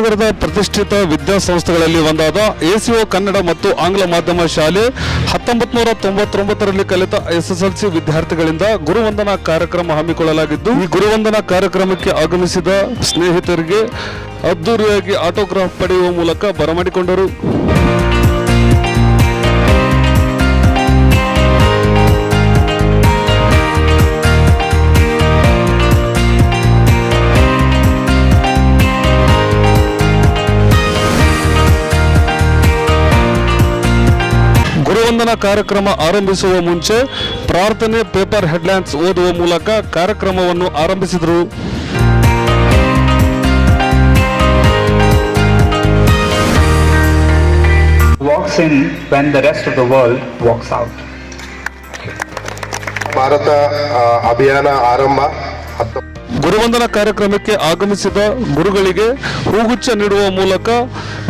ವಿಜಯನಗರದ ಪ್ರತಿಷ್ಠಿತ ವಿದ್ಯಾಸಂಸ್ಥೆಗಳಲ್ಲಿ ಒಂದಾದ ಎಸಿಒ ಕನ್ನಡ ಮತ್ತು ಆಂಗ್ಲ ಮಾಧ್ಯಮ ಶಾಲೆ ಹತ್ತೊಂಬತ್ತು ನೂರ ತೊಂಬತ್ತೊಂಬತ್ತರಲ್ಲಿ ಕಲಿತ ಎಸ್ಎಸ್ಎಲ್ಸಿ ವಿದ್ಯಾರ್ಥಿಗಳಿಂದ ಗುರುವಂದನಾ ಕಾರ್ಯಕ್ರಮ ಹಮ್ಮಿಕೊಳ್ಳಲಾಗಿದ್ದು, ಈ ಗುರುವಂದನಾ ಕಾರ್ಯಕ್ರಮಕ್ಕೆ ಆಗಮಿಸಿದ ಸ್ನೇಹಿತರಿಗೆ ಅದ್ದೂರಿಯಾಗಿ ಆಟೋಗ್ರಾಫ್ ಪಡೆಯುವ ಮೂಲಕ ಬರಮಾಡಿಕೊಂಡರು. ಕಾರ್ಯಕ್ರಮ ಆರಂಭಿಸುವ ಮುಂಚೆ ಪ್ರಾರ್ಥನೆ ಪೇಪರ್ ಹೆಡ್ಲೈನ್ಸ್ ಓದುವ ಮೂಲಕ ಕಾರ್ಯಕ್ರಮವನ್ನು ಆರಂಭಿಸಿದರು. Walks in when the rest of the world walks out. Bharat ಅಭಿಯಾನ ಆರಂಭ. ಗುರುವಂದನ ಗುರುವಂದನಾ ಕಾರ್ಯಕ್ರಮಕ್ಕೆ ಆಗಮಿಸಿದ ಗುರುಗಳಿಗೆ ಹೂಗುಚ್ಛ ನೀಡುವ ಮೂಲಕ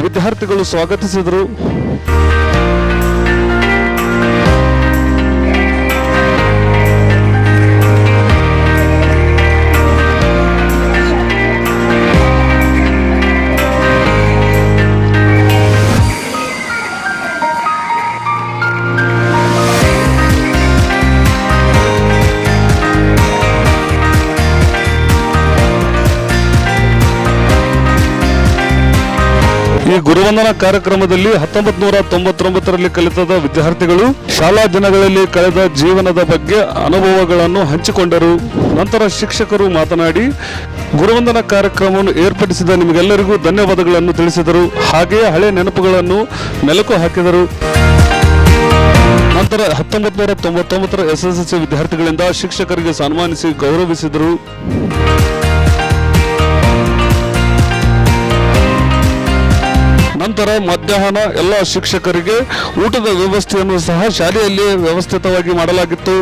ವಿದ್ಯಾರ್ಥಿಗಳು ಸ್ವಾಗತಿಸಿದರು. ಈ ಗುರುವಂದನಾ ಕಾರ್ಯಕ್ರಮದಲ್ಲಿ ಹತ್ತೊಂಬತ್ ನೂರ ತೊಂಬತ್ತೊಂಬತ್ತರಲ್ಲಿ ಕಲಿತದ ವಿದ್ಯಾರ್ಥಿಗಳು ಶಾಲಾ ದಿನಗಳಲ್ಲಿ ಕಳೆದ ಜೀವನದ ಬಗ್ಗೆ ಅನುಭವಗಳನ್ನು ಹಂಚಿಕೊಂಡರು. ನಂತರ ಶಿಕ್ಷಕರು ಮಾತನಾಡಿ, ಗುರುವಂದನ ಕಾರ್ಯಕ್ರಮವನ್ನು ಏರ್ಪಡಿಸಿದ ನಿಮಗೆಲ್ಲರಿಗೂ ಧನ್ಯವಾದಗಳನ್ನು ತಿಳಿಸಿದರು. ಹಾಗೆಯೇ ಹಳೆ ನೆನಪುಗಳನ್ನು ಮೆಲುಕು ಹಾಕಿದರು. ನಂತರ ಹತ್ತೊಂಬತ್ ನೂರ ತೊಂಬತ್ತೊಂಬತ್ತರ ಎಸ್ಎಸ್ಎಲ್ಸಿ ವಿದ್ಯಾರ್ಥಿಗಳಿಂದ ಶಿಕ್ಷಕರಿಗೆ ಸನ್ಮಾನಿಸಿ ಗೌರವಿಸಿದರು. ನಂತರ ಮಧ್ಯಾಹ್ನ ಎಲ್ಲ ಶಿಕ್ಷಕರಿಗೆ ಊಟದ ವ್ಯವಸ್ಥೆಯನ್ನು ಸಹ ಶಾಲೆಯಲ್ಲಿ ವ್ಯವಸ್ಥಿತವಾಗಿ ಮಾಡಲಾಗಿತ್ತು.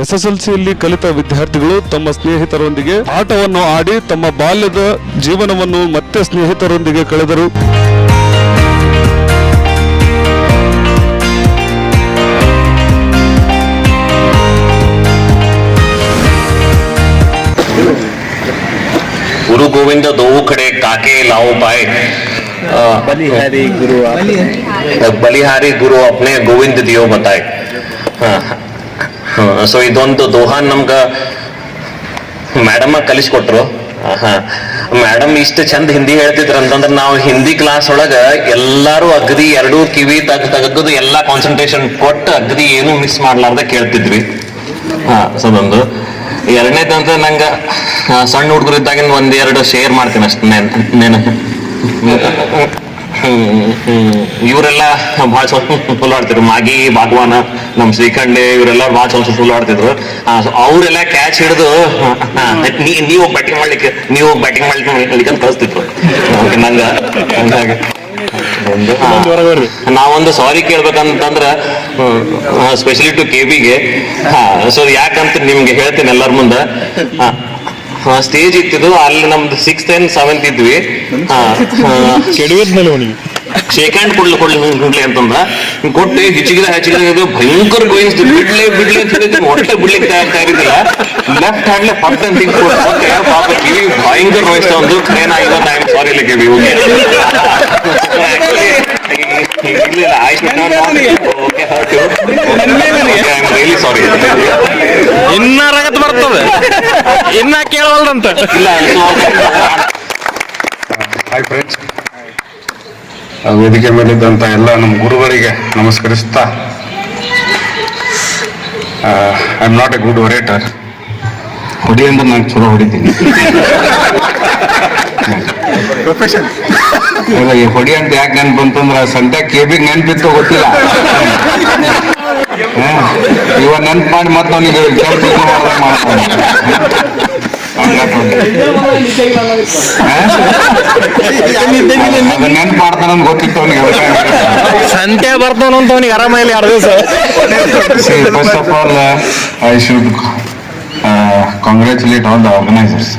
ಎಸ್ಎಸ್ಎಲ್ಸಿಯಲ್ಲಿ ಕಲಿತ ವಿದ್ಯಾರ್ಥಿಗಳು ತಮ್ಮ ಸ್ನೇಹಿತರೊಂದಿಗೆ ಆಟವನ್ನು ಆಡಿ ತಮ್ಮ ಬಾಲ್ಯದ ಜೀವನವನ್ನು ಮತ್ತೆ ಸ್ನೇಹಿತರೊಂದಿಗೆ ಕಳೆದರು. गोविंद दो खड़े काके लाओ पाए अ, बलिहारी गुरु ಬಲಿಹಾರಿ ಗುರು ಅಪ್ನೆ ಗೋವಿಂದ ದಿಯೋ ಬತಾಯ್ ಸೊ ಇದೊಂದು ದೋಹಾ ನಮ್ಗ ಮೇಡಮ್ ಕಲಿಸ್ಕೊಟ್ರು ಮೇಡಮ್ ಇಷ್ಟ ಚಂದ ಹಿಂದಿ ಹೇಳ್ತಿದ್ರ ಅಂತಂದ್ರ ನಾವು ಹಿಂದಿ ಕ್ಲಾಸ್ ಒಳಗ ಎಲ್ಲಾರು ಅಗದಿ ಎರಡು ಕಿವಿ ತಗ್ ತೆಗೆದು ಎಲ್ಲಾ ಕಾನ್ಸಂಟ್ರೇಷನ್ ಕೊಟ್ಟು ಅಗದಿ ಏನು ಮಿಸ್ ಮಾಡ್ಲಾರ್ದ ಕೇಳ್ತಿದ್ವಿ ಹಾ ಸೊ ಅದೊಂದು ಎರಡನೇದಂದ್ರೆ ನಂಗ ಸಣ್ಣ ಹುಡುಗರು ಇದ್ದಾಗಿಂದ ಒಂದೆರಡು ಶೇರ್ ಮಾಡ್ತೀನಿ ಅಷ್ಟೇ, ನೆನ್ ಇವರೆಲ್ಲ ಭಾಳ ಫುಲ್ ಆಡ್ತಿದ್ರು. ಮಾಗಿ ಬಾಗ್ವಾನ ನಮ್ ಶ್ರೀಖಂಡೆ, ಇವರೆಲ್ಲ ಭಾಳ ಸ್ವಲ್ಪ ಫುಲ್ ಆಡ್ತಿದ್ರು. ಅವರೆಲ್ಲ ಕ್ಯಾಚ್ ಹಿಡಿದು ನೀವು ಬ್ಯಾಟಿಂಗ್ ಮಾಡ್ಲಿಕ್ಕೆ, ನೀವು ಬ್ಯಾಟಿಂಗ್ ಮಾಡ್ಲಿಕ್ಕೆ ಕಳಿಸ್ತಿದ್ರು. ನಂಗೆ. ನಾವೊಂದು ಸಾರಿ ಕೇಳ್ಬೇಕಂತಂದ್ರ ಸ್ಪೆಷಲಿ ಟು ಕೆ ಬಿಗೆ ಸೊ ಯಾಕಂತ ನಿಮ್ಗೆ ಹೇಳ್ತೀನಿ ಎಲ್ಲರ ಮುಂದೆ. ಸ್ಟೇಜ್ ಇತ್ತಿದ್ದು ಅಲ್ಲಿ ನಮ್ದು ಸಿಕ್ಸ್ತ್ ಅಂಡ್ ಸೆವೆಂತ್ ಇದ್ವಿ. ಶೇಕ್ ಹ್ಯಾಂಡ್ ಕೊಡ್ಲಿ ಕೊಡ್ಲಿ ಕೊಡ್ಲಿ ಅಂತಂದ. ಕೊಟ್ಟು ಹೆಚ್ಚಿಗಿದ ಹಚ್ಚಿಗಿದ ಭಯಂಕರ ಗೋಯಿಸ್ತು ಬಿಡ್ಲೆ ಬಿಡ್ಲಿ ಅಂತ ಹೊಟ್ಟೆ ಬಿಡ್ಲಿಕ್ಕೆ ತಯಾರ ತಯಾರಿದಿಲ್ಲ ಲೆಫ್ಟ್ ಹ್ಯಾಂಡ್ಲೆ ಪಟ್ ಅಂತ ಹಿಂಗ್ ಕೊಟ್ಟು ಪಾಪ ಕಿವಿ ಭಯಂಕರ ನೋಯಿಸ್ತಾ ಒಂದು ಖರೇನಾಗಿಲ್ಲ ಐ ಆಮ್ ಸಾರಿ ಇಲ್ಲ ಕಿವಿ ಇಲ್ಲ I should not okay hurt you I am really sorry ಇನ್ನ ರಗತ್ ಬರ್ತದೆ. ಇನ್ನ ಕೇಳವಲ್ದಂತ. ಇಲ್ಲ ಹಾಯ್ ಫ್ರೆಂಡ್ಸ್ ವೇದಿಕೆ ಮೇಲಿದ್ದಂಥ ಎಲ್ಲ ನಮ್ಮ ಗುರುಗಳಿಗೆ ನಮಸ್ಕರಿಸ್ತಾ I am not a good orator ಹೊಡಿ ಅಂದ್ರೆ ನಾನು ಚಲೋ ಹೊಡಿತೀನಿ. ಪ್ರೊಫೆಷನ್ ಈ ಹೊಡಿ ಅಂತ ಯಾಕೆ ನೆನ್ಪು ಅಂತಂದ್ರೆ ಸಂತೆ ಕೇಬಿಗೆ ನೆನ್ಪಿತ್ತು ಗೊತ್ತಿಲ್ಲ. ಹಾ. ಇವ ನೆನ್ಪು ಮಾಡಿ ಮತ್ತೆ ಅವನಿಗೆ ನೆನ್ಪು ಮಾಡ್ತಾನ ಗೊತ್ತಿತ್ತು ಅವನಿಗೆ ಸಂತೆ ಬರ್ತಾನಂತ ಅವನಿಗೆ ಆರಾಮ ಇಲ್ಲಿ ಎರಡು ದಿವಸ. First of all I should congratulate should the organisers.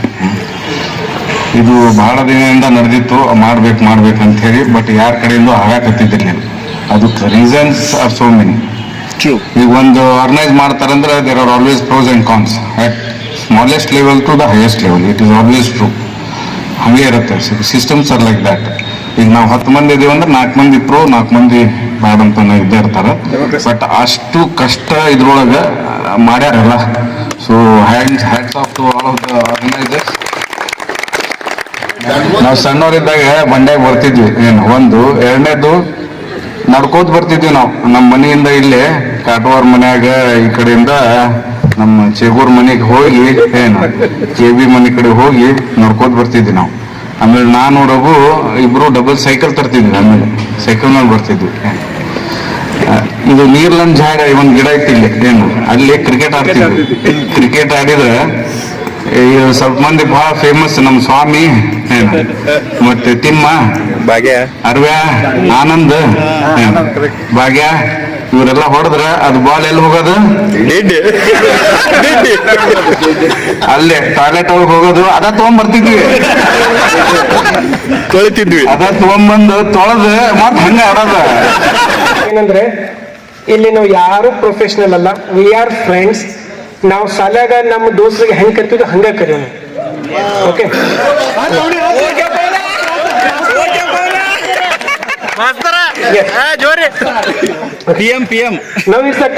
ಇದು ಬಹಳ ದಿನದಿಂದ ನಡೆದಿತ್ತು ಮಾಡ್ಬೇಕು ಮಾಡ್ಬೇಕು ಅಂತ ಹೇಳಿ ಬಟ್ ಯಾರ ಕಡೆಯಿಂದ ಆಗಾಕತ್ತಿದ್ದಿರ್ಲಿಲ್ಲ ಅದಕ್ಕೆ ರೀಸನ್ಸ್ ಆರ್ ಸೋ ಮೆನಿ ಈಗ ಒಂದು ಆರ್ಗನೈಸ್ ಮಾಡ್ತಾರಂದ್ರೆ there are always pros and cons at smallest level to the highest level it is always true ಹಾಗೆ ಇರುತ್ತೆ ಸಿಸ್ಟಮ್ಸ್ ಆರ್ ಲೈಕ್ ದ್ಯಾಟ್ ಈಗ ನಾವು ಹತ್ತು ಮಂದಿ ಇದೀವಿ ಅಂದ್ರೆ ನಾಲ್ಕು ಮಂದಿ ಪ್ರೋ ನಾಲ್ಕು ಮಂದಿ ಬ್ಯಾಡ್ ಅಂತ ಇದ್ದೇ ಇರ್ತಾರೆ. ಬಟ್ ಅಷ್ಟು ಕಷ್ಟ ಇದ್ರೊಳಗೆ ಮಾಡ್ಯಾರಲ್ಲ. So hands hands off to all of the organisers ನಾವು ಸಣ್ಣವರಿದ್ದಾಗ ಬಂಡ್ಯಾಗ ಬರ್ತಿದ್ವಿ ಏನು, ಒಂದು. ಎರಡನೇದು ನಡ್ಕೋತ ಬರ್ತಿದ್ವಿ ನಾವು. ನಮ್ಮ ಮನೆಯಿಂದ ಇಲ್ಲೇ, ಕಾಟವಾರ ಮನ್ಯಾಗ ಈ ಕಡೆಯಿಂದ ನಮ್ಮ ಚೇಗೂರ್ ಮನೆಗೆ ಹೋಗಿ, ಏನು, ಕೆ ಬಿ ಮನೆ ಕಡೆ ಹೋಗಿ ನಡ್ಕೋತ ಬರ್ತಿದ್ವಿ ನಾವು. ಆಮೇಲೆ ನಾನು, ರಘು, ಇಬ್ರು ಡಬಲ್ ಸೈಕಲ್ ತರ್ತಿದ್ವಿ ಆಮೇಲೆ. ಸೈಕಲ್ ಮೇಲೆ ಬರ್ತಿದ್ವಿ. ಇದು ನೀರ್ಲನ್ ಜಾಗ, ಇವನ್ ಗಿಡ ಇತ್ತು ಇಲ್ಲಿ, ಏನು, ಅಲ್ಲಿ ಕ್ರಿಕೆಟ್ ಆಡ್ತಿದ್ವಿ. ಕ್ರಿಕೆಟ್ ಆಡಿದ್ರೆ ಸ್ವಲ್ಪ ಮಂದಿ ಬಹಳ ಫೇಮಸ್ ನಮ್ಮ ಸ್ವಾಮಿ. ಮತ್ತೆ ತಿಮ್ಮ ಭಾಗ್ಯ. ಅರ್ವ್ಯ ಆನಂದ್ ಭಾಗ್ಯ ಇವರೆಲ್ಲ ಹೊಡೆದ್ರ ಅದು ಬಾಲ್ ಎಲ್ಲಿ ಹೋಗೋದು? ಅಲ್ಲೇ ಟಾಯ್ಲೆಟ್ ಒಳಗೆ ಹೋಗೋದು ಅದ ತಗೊಂಡ್ಬರ್ತಿದ್ವಿ ತೊಳಿತಿದ್ವಿ. ಅದ ತಗೊಂಡ್ಬಂದು ತೊಳೆದು ಮತ್ತೆ ಹಂಗ ಆಡೋದ. ಏನಂದ್ರೆ ಇಲ್ಲಿ ನಾವು ಯಾರು ಪ್ರೊಫೆಷನಲ್ ಅಲ್ಲ ವಿ ಆರ್ ಫ್ರೆಂಡ್ಸ್ ನಾವ್ ಸಾಲಾಗ ನಮ್ಮ ದೋಸ್ತಿಗೆ ಹೆಂಗ್ ಕರಿತೀವಿ ಹಂಗ ಕರೀವಿ okay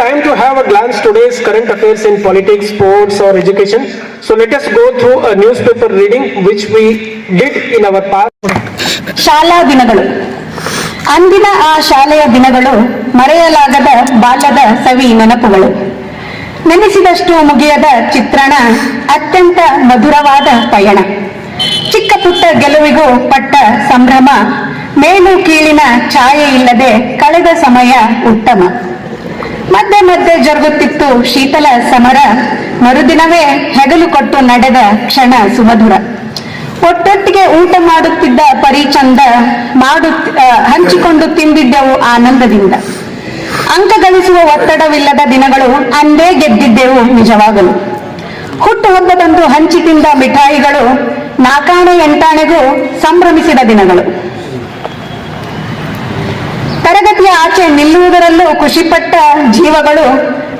time to have a glance today's current affairs in politics sports or education so let's go through a newspaper reading which we did in our past ಶಾಲಾ ದಿನಗಳು. ಅಂದಿನ ಆ ಶಾಲೆಯ ದಿನಗಳು ಮರೆಯಲಾಗದ ಬಾಲ್ಯದ ಸವಿ ನೆನಪುಗಳು. ನೆನೆಸಿದಷ್ಟು ಮುಗಿಯದ ಚಿತ್ರಣ ಅತ್ಯಂತ ಮಧುರವಾದ ಪಯಣ. ಚಿಕ್ಕ ಪುಟ್ಟ ಗೆಲುವಿಗೂ ಪಟ್ಟ ಸಂಭ್ರಮ, ಮೇಲು ಕೀಳಿನ ಛಾಯೆ ಇಲ್ಲದೆ ಕಳೆದ ಸಮಯ ಉತ್ತಮ. ಮಧ್ಯೆ ಮಧ್ಯೆ ಜರುಗುತ್ತಿತ್ತು ಶೀತಲ ಸಮರ, ಮರುದಿನವೇ ಹೆಗಲು ಕೊಟ್ಟು ನಡೆದ ಕ್ಷಣ ಸುಮಧುರ. ಒಟ್ಟೊಟ್ಟಿಗೆ ಊಟ ಮಾಡುತ್ತಿದ್ದ ಪರಿಚಂದ, ಮಾಡು ಹಂಚಿಕೊಂಡು ತಿಂದಿದ್ದವು ಆನಂದದಿಂದ. ಅಂಕ ಗಳಿಸುವ ಒತ್ತಡವಿಲ್ಲದ ದಿನಗಳು ಅಂದೇ ಗೆದ್ದಿದ್ದೆವು ನಿಜವಾಗಲು. ಹುಟ್ಟುಹಬ್ಬದಂದು ಹಂಚಿ ತಿಂದ ಮಿಠಾಯಿಗಳು ನಾಕಾಣೆ ಎಂಟಾಣೆಗೂ ಸಂಭ್ರಮಿಸಿದ ದಿನಗಳು. ತರಗತಿಯ ಆಚೆ ನಿಲ್ಲುವುದರಲ್ಲೂ ಖುಷಿಪಟ್ಟ ಜೀವಗಳು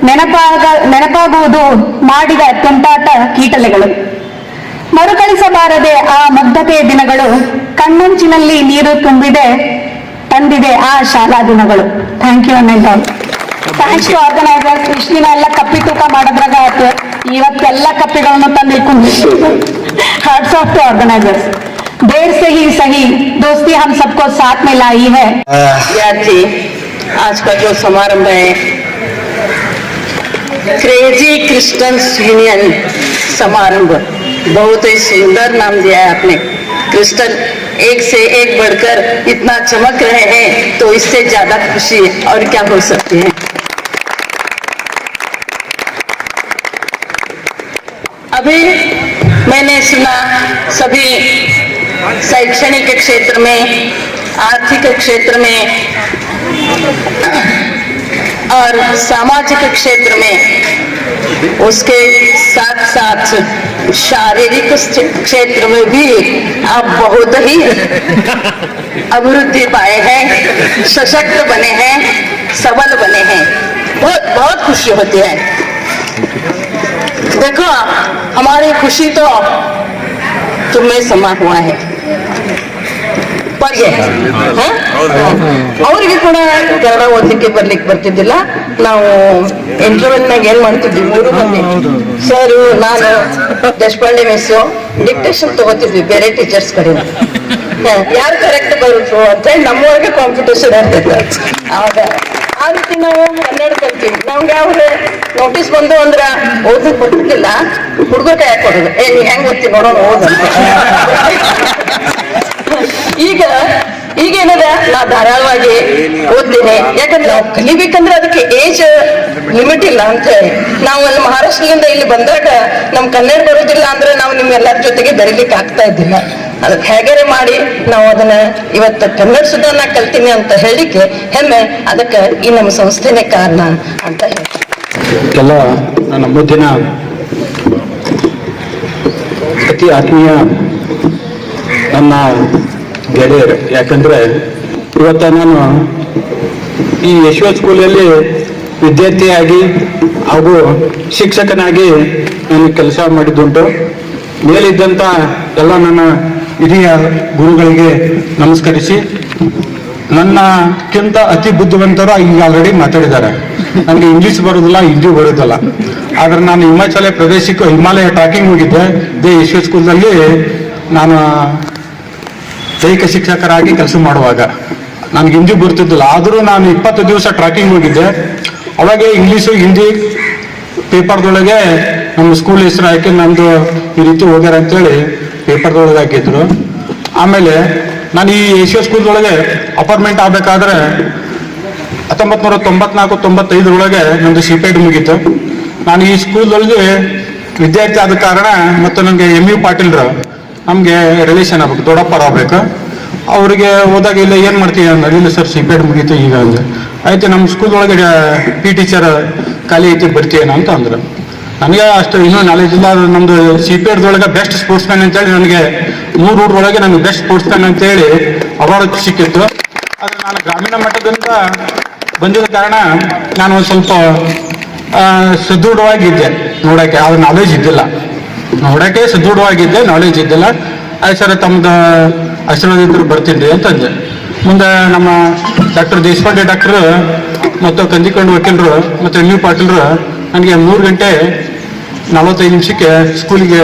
ನೆನಪಾಗ, ನೆನಪಾಗುವುದು ಮಾಡಿದ ತುಂಟಾಟ ಕೀಟಲೆಗಳು. ಮರುಕಳಿಸಬಾರದೆ ಆ ಮಗ್ಧತೆಯ ದಿನಗಳು ಕಣ್ಣಂಚಿನಲ್ಲಿ ನೀರು ತುಂಬಿದೆ ತಂದಿದೆ ಆ ಶಾಲಾ ದಿನಗಳು ಥ್ಯಾಂಕ್ ಯು ಅನ್ನ ಥ್ಯಾಂಕ್ಸ್ ಟು ಆರ್ಗನೈಸರ್ಸ್ ಇಷ್ಟು ದಿನ ಎಲ್ಲ ಕಪ್ಪಿ ತೂಕ ಮಾಡೋದ್ರಾಗ ಆಯ್ತು ಇವತ್ತೆಲ್ಲ ಕಪ್ಪಿಗಳನ್ನು ತಂದು ಇಟ್ಕೊಂಡು ಹಾರ್ಟ್ಸ್ ಆಫ್ ಟು ಆರ್ಗನೈಸರ್ಸ್ देर से ही सही दोस्ती हम सबको साथ में लाई है विद्यार्थी आज का जो समारंभ है क्रेजी क्रिस्टल्स यूनियन समारंभ बहुत ही सुंदर नाम दिया है आपने क्रिस्टल एक से एक बढ़कर इतना चमक रहे हैं तो इससे ज़्यादा खुशी और क्या हो सकती है? अभी मैंने सुना सभी शैक्षणिक क्षेत्र में, आर्थिक क्षेत्र में, और सामाजिक क्षेत्र में, उसके साथ साथ शारीरिक क्षेत्र में भी आप बहुत ही अभिवृद्धि पाए हैं, सशक्त बने हैं, सबल बने हैं। बहुत बहुत खुशी होती है। देखो, हमारी खुशी तो तुम्हें समा हुआ है। ಬಗ್ಗೆ ಅವರಿಗೆ ಅವ್ರಿಗೆ ಕೂಡ ಕನ್ನಡ ಓದಲಿಕ್ಕೆ ಬರ್ಲಿಕ್ಕೆ ಬರ್ತಿದ್ದಿಲ್ಲ. ನಾವು ಇಂಟರ್ವೆಲ್ನಾಗ ಏನ್ ಮಾಡ್ತಿದ್ವಿ? ಮೂರು ಮಂದಿ. ಸರ್ ನಾನು ದೇಶಪಾಂಡೆ ಮಿಸ್ಸು ಡಿಕ್ಟೇಷನ್ ತಗೋತಿದ್ವಿ ಬೇರೆ ಟೀಚರ್ಸ್ ಕಡೆ ಯಾರು ಕರೆಕ್ಟ್ ಬರುತ್ತೋ ಅಂತ ಹೇಳಿ ನಮ್ಮವರೆಗೆ ಕಾಂಪಿಟೇಷನ್ ಅವಾಗ ಆ ರೀತಿ ನಾವು ಕನ್ನಡ ಕಲ್ತೀವಿ. ನಮ್ಗೆ ಅವ್ರು ನೋಟಿಸ್ ಬಂದು ಅಂದ್ರ ಓದಕ್ ಬರ್ತಿದ್ದಿಲ್ಲ. ಹುಡುಗ ಕೈ ಕೊಡೋದು. ಏ ನೀ ಹೆಂಗ್ ಓದ್ತಿ ನೋಡೋಣ ಓದಂತ ಈಗ ಈಗ ಏನದ? ನಾ ಧಾರಾಳವಾಗಿ ಓದ್ತೇನೆ. ಯಾಕಂದ್ರೆ ನಾವು ಕಲಿಬೇಕಂದ್ರೆ ಅದಕ್ಕೆ ಏಜ್ ಲಿಮಿಟ್ ಇಲ್ಲ ಅಂತ ಹೇಳಿ. ನಾವು ಅಲ್ಲಿ ಮಹಾರಾಷ್ಟ್ರದಿಂದ ಇಲ್ಲಿ ಬಂದಾಗ ನಮ್ ಕನ್ನಡ ಬರೋದಿಲ್ಲ ಅಂದ್ರೆ ನಾವು ನಿಮ್ಮೆಲ್ಲರ ಜೊತೆಗೆ ಬೆರೀಲಿಕ್ಕೆ ಆಗ್ತಾ ಇದ್ದಿಲ್ಲ. ಅದಕ್ಕೆ ಹೇಗಾರೆ ಮಾಡಿ ನಾವು ಅದನ್ನ ಇವತ್ತು ಕನ್ನಡ ಸುಧಾರಣ ಕಲ್ತೀನಿ ಅಂತ ಹೇಳಿಕ್ಕೆ ಹೆಮ್ಮೆ. ಅದಕ್ಕೆ ಈ ನಮ್ಮ ಸಂಸ್ಥೆನೇ ಕಾರಣ ಅಂತ ಹೇಳ್ತೀನಿ ಎಲ್ಲ ನನ್ನ ಮುದ್ದಿನ ಅತಿ ಆತ್ಮೀಯ ನನ್ನ ಗೆಳೆಯರು. ಯಾಕಂದ್ರೆ ಇವತ್ತ ನಾನು ಈ ಯಶವಂತ ಸ್ಕೂಲಲ್ಲಿ ವಿದ್ಯಾರ್ಥಿಯಾಗಿ ಹಾಗೂ ಶಿಕ್ಷಕನಾಗಿ ನಾನು ಕೆಲಸ ಮಾಡಿದ್ದುಂಟು. ಮೇಲಿದ್ದಂಥ ಎಲ್ಲ ನನ್ನ ಹಿರಿಯ ಗುರುಗಳಿಗೆ ನಮಸ್ಕರಿಸಿ. ನನ್ನಕ್ಕಿಂತ ಅತಿ ಬುದ್ಧಿವಂತರು ಈಗ ಆಲ್ರೆಡಿ ಮಾತಾಡಿದ್ದಾರೆ. ನನಗೆ ಇಂಗ್ಲಿಷ್ ಬರೋದಿಲ್ಲ ಹಿಂದಿ ಬರೋದಿಲ್ಲ. ಆದ್ರೆ ನಾನು ಹಿಮಾಚಲ ಪ್ರದೇಶಕ್ಕೆ, ಹಿಮಾಲಯ ಟ್ರಾಕಿಂಗ್ ಹೋಗಿದ್ದೆ. ದೇ ಯಶವಂತ ಸ್ಕೂಲ್ನಲ್ಲಿ ನಾನು ದೈಹಿಕ ಶಿಕ್ಷಕರಾಗಿ ಕೆಲಸ ಮಾಡುವಾಗ. ನನಗೆ ಹಿಂದಿ ಬರ್ತಿದ್ದಿಲ್ಲ ಆದರೂ ನಾನು ಇಪ್ಪತ್ತು ದಿವಸ ಟ್ರ್ಯಾಕಿಂಗ್ ಹೋಗಿದ್ದೆ. ಅವಾಗೆ ಇಂಗ್ಲೀಷು, ಹಿಂದಿ ಪೇಪರ್ದೊಳಗೆ ನಮ್ಮ ಸ್ಕೂಲ್ ಹೆಸರು ಹಾಕಿ ನಮ್ಮದು ಈ ರೀತಿ ಹೋಗ್ಯಾರ ಅಂತೇಳಿ ಪೇಪರ್ದೊಳಗೆ ಹಾಕಿದ್ರು. ಆಮೇಲೆ ನಾನು ಈ ಏಷ್ಯಾ ಸ್ಕೂಲ್ದೊಳಗೆ ಅಪಾರ್ಟ್ಮೆಂಟ್ ಆಗಬೇಕಾದ್ರೆ ಹತ್ತೊಂಬತ್ತು ನೂರ ತೊಂಬತ್ನಾಲ್ಕು ತೊಂಬತ್ತೈದರೊಳಗೆ ನಂದು ಸಿಪೇಟ್ ಮುಗೀತು. ನಾನು ಈ ಸ್ಕೂಲ್ದೊಳಗೆ ವಿದ್ಯಾರ್ಥಿ ಆದ ಕಾರಣ ಮತ್ತು ನನಗೆ ಎಂ ಯು ಪಾಟೀಲ್ರು ನಮಗೆ ರಿಲೇಷನ್ ಆಗ್ಬೇಕು, ದೊಡ್ಡಪ್ಪರ ಆಗ್ಬೇಕು. ಅವರಿಗೆ ಹೋದಾಗ ಇಲ್ಲ, ಏನು ಮಾಡ್ತೀವಿ ಅಂದ್ರೆ ಇಲ್ಲ ಸರ್ ಸಿಪೇಟ್ ಮುಗೀತು ಈಗ ಅಂದ್ರೆ ಆಯ್ತು ನಮ್ಮ ಸ್ಕೂಲ್ ಒಳಗಡೆ ಪಿ ಟೀಚರ್ ಖಾಲಿ ಐತಿ, ಬರ್ತೀಯೇನ ಅಂತ ಅಂದ್ರೆ. ನನಗೆ ಅಷ್ಟು ಇನ್ನೂ ನಾಲೆಜ್ ಇಲ್ಲ ನಮ್ದು ಸಿ ಪಿ ಎಡ್ದೊಳಗೆ ಬೆಸ್ಟ್ ಸ್ಪೋರ್ಟ್ಸ್ ಮ್ಯಾನ್ ಅಂತೇಳಿ ನನಗೆ ಮೂರು ಊರೊಳಗೆ ನನಗೆ ಬೆಸ್ಟ್ ಸ್ಪೋರ್ಟ್ಸ್ ಮ್ಯಾನ್ ಅಂತೇಳಿ ಅವಾರ್ಡ್ ಸಿಕ್ಕಿತ್ತು. ಆದರೆ ನಾನು ಗ್ರಾಮೀಣ ಮಟ್ಟದಿಂದ ಬಂದಿದ ಕಾರಣ ನಾನು ಒಂದು ಸ್ವಲ್ಪ ಸದೃಢವಾಗಿದ್ದೆ ನೋಡೋಕ್ಕೆ ಅದು ನಾಲೆಜ್ ಇದ್ದಿಲ್ಲ. ನೋಡೋಕ್ಕೆ ಸದೃಢವಾಗಿದ್ದೆ ನಾಲೆಜ್ ಇದ್ದಿಲ್ಲ. ಆಯ್ತು ಸರ್ ತಮ್ಮದು ಆಶೀರ್ವಾದ ಬರ್ತೀನಿ ರೀ ಅಂತಂದೆ ಮುಂದೆ ನಮ್ಮ ಡಾಕ್ಟರ್ ದೇಶಪಾಂಡೆ ಡಾಕ್ಟ್ರು ಮತ್ತು ಕಂದಿಕೊಂಡು ವಕೀಲರು ಮತ್ತು ಎಂ ಯು ಪಾಟೀಲ್ರು ನನಗೆ ಮೂರು ಗಂಟೆ ನಲವತ್ತೈದು ನಿಮಿಷಕ್ಕೆ ಸ್ಕೂಲಿಗೆ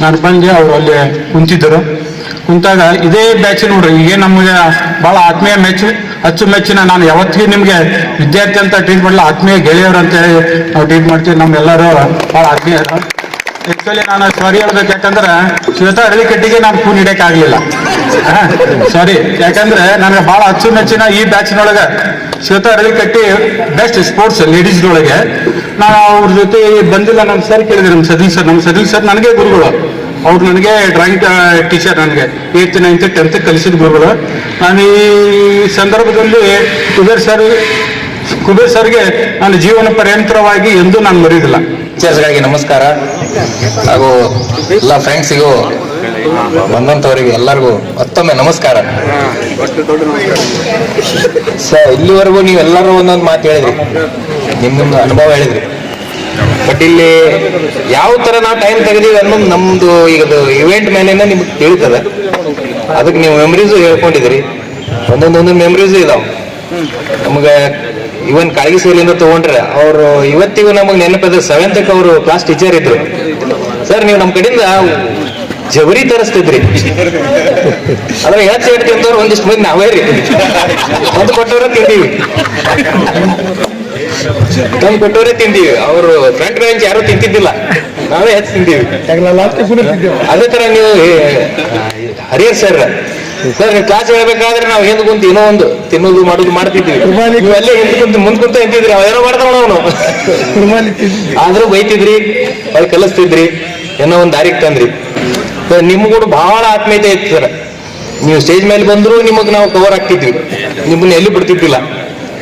ನಾನು ಬಂದೆ, ಅವರು ಅಲ್ಲಿ ಕುಂತಿದ್ದರು. ಕುಂತಾಗ ಇದೇ ಬ್ಯಾಚ್ ನೋಡ್ರಿ, ಈಗ ನಮಗೆ ಭಾಳ ಆತ್ಮೀಯ ಮ್ಯಾಚ್ ಅಚ್ಚು ಮೆಚ್ಚಿನ ನಾನು ಯಾವತ್ತಿಗೂ ನಿಮಗೆ ವಿದ್ಯಾರ್ಥಿ ಅಂತ ಟ್ರೀಟ್ ಮಾಡಲ್ಲ, ಆತ್ಮೀಯ ಗೆಳೆಯರು ಅಂತೇಳಿ ನಾವು ಟ್ರೀಟ್ ಮಾಡ್ತೀವಿ, ನಮ್ಮೆಲ್ಲರೂ ಭಾಳ ಆತ್ಮೀಯರು. ಆಕ್ಚುಲಿ ನಾನು ಸಾರಿ ಹೇಳ್ಬೇಕು ಯಾಕಂದ್ರೆ ಶ್ವೇತಾ ಅಡವಿಕಟ್ಟಿಗೆ ನಾನು ಫೋನ್ ಹಿಡಿಯಕ್ಕೆ ಆಗ್ಲಿಲ್ಲ ಸಾರಿ ಯಾಕಂದ್ರೆ ನನಗೆ ಬಹಳ ಅಚ್ಚುಮೆಚ್ಚಿನ ಈ ಬ್ಯಾಚ್ನೊಳಗೆ ಶ್ವೇತಾ ಕಟ್ಟಿ ಬೆಸ್ಟ್ ಸ್ಪೋರ್ಟ್ಸ್ ಲೇಡೀಸ್ನೊಳಗೆ ನಾನು ಅವ್ರ ಜೊತೆ ಬಂದಿಲ್ಲ ನಮ್ಮ ಸರ್ ಕೇಳಿದ್ರು ನಮ್ಮ ಸದೀಶ್ ಸರ್ ನಮ್ಮ ಸದೀಶ್ ಸರ್ ನನಗೆ ಗುರುಗಳು. ಅವ್ರು ನನಗೆ ಡ್ರಾಯಿಂಗ್ ಟೀಚರ್ ನನಗೆ. ಏತ್ ನೈನ್ತ್ ಟೆಂತ್ ಕಲಿಸಿದ ಗುರುಗಳು. ನಾನು ಈ ಸಂದರ್ಭದಲ್ಲಿ ಕುಬೇರ್ ಸರ್ ಕುಬೇರ್ ಸರ್ಗೆ ನಾನು ಜೀವನ ಪರ್ಯಂತರವಾಗಿ ಎಂದೂ ನಾನು ಮರೆಯುವುದಿಲ್ಲ ಟೀಚರ್ಸ್ಗಳಿಗೆ ನಮಸ್ಕಾರ. ಹಾಗೂ ಎಲ್ಲ ಫ್ರೆಂಡ್ಸಿಗೂ ಬಂದಂಥವರಿಗೆ ಎಲ್ಲರಿಗೂ ಮತ್ತೊಮ್ಮೆ ನಮಸ್ಕಾರ. ಸರ್, ಇಲ್ಲಿವರೆಗೂ ನೀವು ಎಲ್ಲರೂ ಒಂದೊಂದು ಮಾತು ಹೇಳಿದ್ರಿ. ನಿಮ್ಮ ಅನುಭವ ಹೇಳಿದ್ರಿ. ಬಟ್ ಇಲ್ಲಿ ಯಾವ ಥರ ನಾವು ಟೈಮ್ ತೆಗೆದೀವಿ ಅನ್ನೋದು ನಮ್ಮದು ಈಗ ಇವೆಂಟ್ ಮೇಲಿಂದ ನಿಮ್ಗೆ ತಿಳಿತದೆ. ಅದಕ್ಕೆ ನೀವು ಮೆಮ್ರೀಸು ಹೇಳ್ಕೊಂಡಿದ್ರಿ ಒಂದೊಂದು ಮೆಮ್ರೀಸು ಮೆಮರೀಸು ಇದಾವೆ. ನಮಗೆ ಇವನ್ ಕಾಳಗಿ ಸೇಲಿಂದ ತಗೊಂಡ್ರೆ ಅವರು ಇವತ್ತಿಗೂ ನಮಗೆ ನೆನಪದ ಸೆವೆಂತಕ್ಕೆ ಅವರು ಕ್ಲಾಸ್ ಟೀಚರ್ ಇದ್ರು. ಸರ್ ನೀವು ನಮ್ಮ ಕಡೆಯಿಂದ ಜವರಿ ತರಿಸ್ತಿದ್ರಿ. ಅದ್ರ ಹೆಚ್ಚು ಹೇಳ್ತಿ ಅಂತವ್ರು ಒಂದಿಷ್ಟು ಮಂದಿ ನಾವೇ ರೀ. ಒಂದು ಕೊಟ್ಟವ್ರೆ ತಿಂದೀವಿ. ತಂದು ಕೊಟ್ಟವ್ರೆ ತಿಂದೀವಿ. ಅವರು ಫ್ರಂಟ್ ಬೆಂಚ್ ಯಾರು ತಿಂತಿದ್ದಿಲ್ಲ. ನಾವೇ ಹೆಚ್ಚು ತಿಂದೀವಿ. ಅದೇ ತರ ನೀವು ಹರಿಯರ್ ಸರ್ ಸರ್ ನೀವು ಕ್ಲಾಸ್ ಹೇಳ್ಬೇಕಾದ್ರೆ ನಾವು ಹಿಂದ್ ಕುಂತ ಏನೋ ಒಂದು ತಿನ್ನೋದು ಮಾಡೋದು ಮಾಡ್ತಿದ್ವಿ ನೀವು ಅಲ್ಲೇ ಹಿಂದ್ ಕುಂತ ಮುಂದ್ ಕುಂತ ನಿಂತಿದ್ರಿ ಅವೇನೋ. ಮಾಡ್ತಾವ ಅವನು ಆದ್ರೂ ಬೈತಿದ್ರಿ ಅವ್ರು ಕಲಿಸ್ತಿದ್ರಿ ಏನೋ ಒಂದ್ ದಾರಿಗೆ ತಂದ್ರಿ. ಸರ್ ನಿಮ್ಗೂಡು ಬಹಳ ಆತ್ಮೀಯತೆ ಇತ್ತು ಸರ್. ನೀವು ಸ್ಟೇಜ್ ಮೇಲೆ ಬಂದ್ರು ನಿಮಗ್ ನಾವು ಕವರ್ ಆಗ್ತಿದ್ವಿ. ನಿಮ್ಮನ್ನ ಎಲ್ಲಿ ಬಿಡ್ತಿದ್ದಿಲ್ಲ.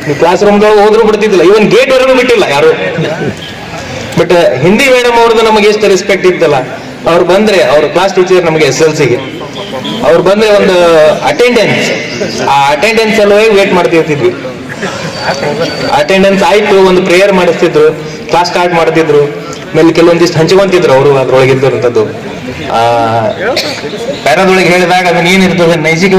ನೀವು ಕ್ಲಾಸ್ ರೂಮ್ದೊಳಗೆ ಹೋದ್ರು ಬಿಡ್ತಿದ್ದಿಲ್ಲ. ಇವನ್ ಗೇಟ್ ವರೆಗೂ ಬಿಟ್ಟಿಲ್ಲ ಯಾರು. ಬಟ್ ಹಿಂದಿ ಮೇಡಮ್ ಅವ್ರದ್ದು ನಮಗೆ ಎಷ್ಟು ರೆಸ್ಪೆಕ್ಟ್ ಇತ್ತಲ್ಲ. ಅವ್ರು ಬಂದ್ರೆ ಅವ್ರ ಕ್ಲಾಸ್ ಟೀಚರ್ ನಮಗೆ ಎಸ್ ಎಲ್ ಸಿಗೆ ಅವ್ರು ಬಂದ್ರೆ ಒಂದು ಅಟೆಂಡೆನ್ಸ್ ಆ ಅಟೆಂಡೆನ್ಸ್ ಸಲುವಾಗಿ ವೇಟ್ ಮಾಡ್ತಿರ್ತಿದ್ವಿ. ಅಟೆಂಡೆನ್ಸ್ ಆಯ್ತು, ಒಂದು ಪ್ರೇಯರ್ ಮಾಡಿಸ್ತಿದ್ರು ಕ್ಲಾಸ್ ಸ್ಟಾರ್ಟ್ ಮಾಡ್ತಿದ್ರು. ಆಮೇಲೆ ಕೆಲವೊಂದಿಷ್ಟು ಹಂಚ್ಕೊಂತಿದ್ರು ಅವರು ಅದ್ರೊಳಗೆ ಇದ್ದಿರುವಂಥದ್ದು. ಆ, ಪ್ಯಾರದೊಳಗೆ ಹೇಳಿದಾಗ ಅದನ್ನ ಏನಿರ್ತದೆ ನೈಜಿಕ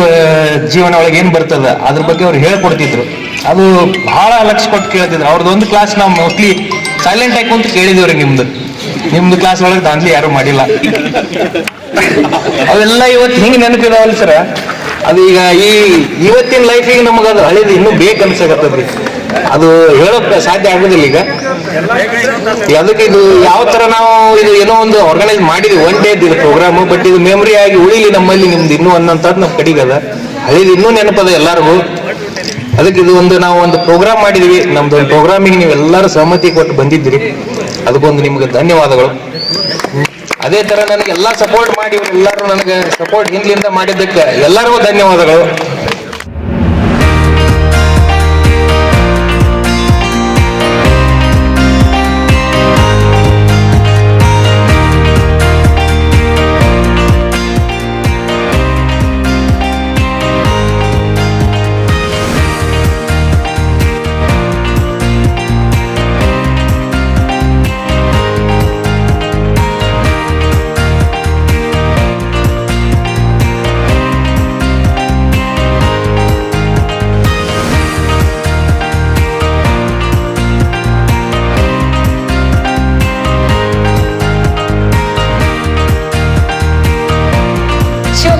ಜೀವನ ಒಳಗೆ ಏನ್ ಬರ್ತದ, ಅದ್ರ ಬಗ್ಗೆ ಅವ್ರು ಹೇಳ್ಕೊಡ್ತಿದ್ರು. ಅದು ಬಹಳ ಲಕ್ಷ ಕೊಟ್ಟು ಕೇಳ್ತಿದ್ರು. ಅವ್ರದ್ದು ಒಂದು ಕ್ಲಾಸ್ ನಾವು ಮೋಸ್ಟ್ಲಿ ಸೈಲೆಂಟ್ ಆಗಿ ಕುಂತು ಕೇಳಿದೇವ್ರಿ ನಿಮ್ದು. ನಿಮ್ದು ಕ್ಲಾಸ್ ಒಳಗೆ ದಾಂದ್ಲಿ ಯಾರು ಮಾಡಿಲ್ಲ. ಅವೆಲ್ಲ ಇವತ್ತು ಹಿಂಗೆ ನೆನಪಿದಾವಲ್ಲ ಸರ ಅದು ಈಗ ಈ ಇವತ್ತಿನ ಲೈಫಿಗೆ ನಮಗೆ ಅದು ಹಳೇದು ಇನ್ನೂ ಬೇಕು ಅನ್ಸಕತ್ತದ್ರಿ. ಅದು ಹೇಳೋಕ್ ಸಾಧ್ಯ ಆಗುದಿಲ್ಲ ಈಗ. ಅದಕ್ಕೆ ಇದು ಯಾವ ತರ ನಾವು ಇದು ಏನೋ ಒಂದು ಆರ್ಗನೈಸ್ ಮಾಡಿದ್ವಿ. ಒನ್ ಡೇ ಇದು ಪ್ರೋಗ್ರಾಮ್ ಬಟ್ ಇದು ಮೆಮೊರಿಯಾಗಿ ಆಗಿ ಉಳಿಲಿ ನಮ್ಮಲ್ಲಿ ನಿಮ್ದು ಇನ್ನೂ ಅನ್ನೋಂಥದ್ದು ನಮ್ಮ ಕಡಿಗದ ಹಳೇದು ಇನ್ನೂ ನೆನಪದ ಎಲ್ಲರಿಗೂ. ಅದಕ್ಕೆ ಇದು ಒಂದು ನಾವು ಒಂದು ಪ್ರೋಗ್ರಾಮ್ ಮಾಡಿದ್ವಿ. ನಮ್ದು ಒಂದು ಪ್ರೋಗ್ರಾಮಿಗೆ ನೀವು ಎಲ್ಲರೂ ಸಹಮತಿ ಕೊಟ್ಟು ಬಂದಿದ್ದೀರಿ ಅದಕ್ಕೊಂದು ನಿಮ್ಗೆ ಧನ್ಯವಾದಗಳು. ಅದೇ ತರ ನನಗೆ ಎಲ್ಲಾ ಸಪೋರ್ಟ್ ಮಾಡಿ ಎಲ್ಲರೂ ನನಗೆ ಸಪೋರ್ಟ್ ಹಿಂದ್ಲಿಂದ ಮಾಡಿದ್ದಕ್ಕೆ ಎಲ್ಲರಿಗೂ ಧನ್ಯವಾದಗಳು.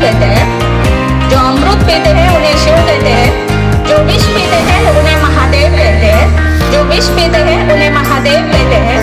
देते हैं, जो अमृत पीते हैं, उन्हें शिव कहते हैं, जो विष पीते हैं, उन्हें महादेव कहते हैं, जो विष पीते हैं, उन्हें महादेव कहते हैं।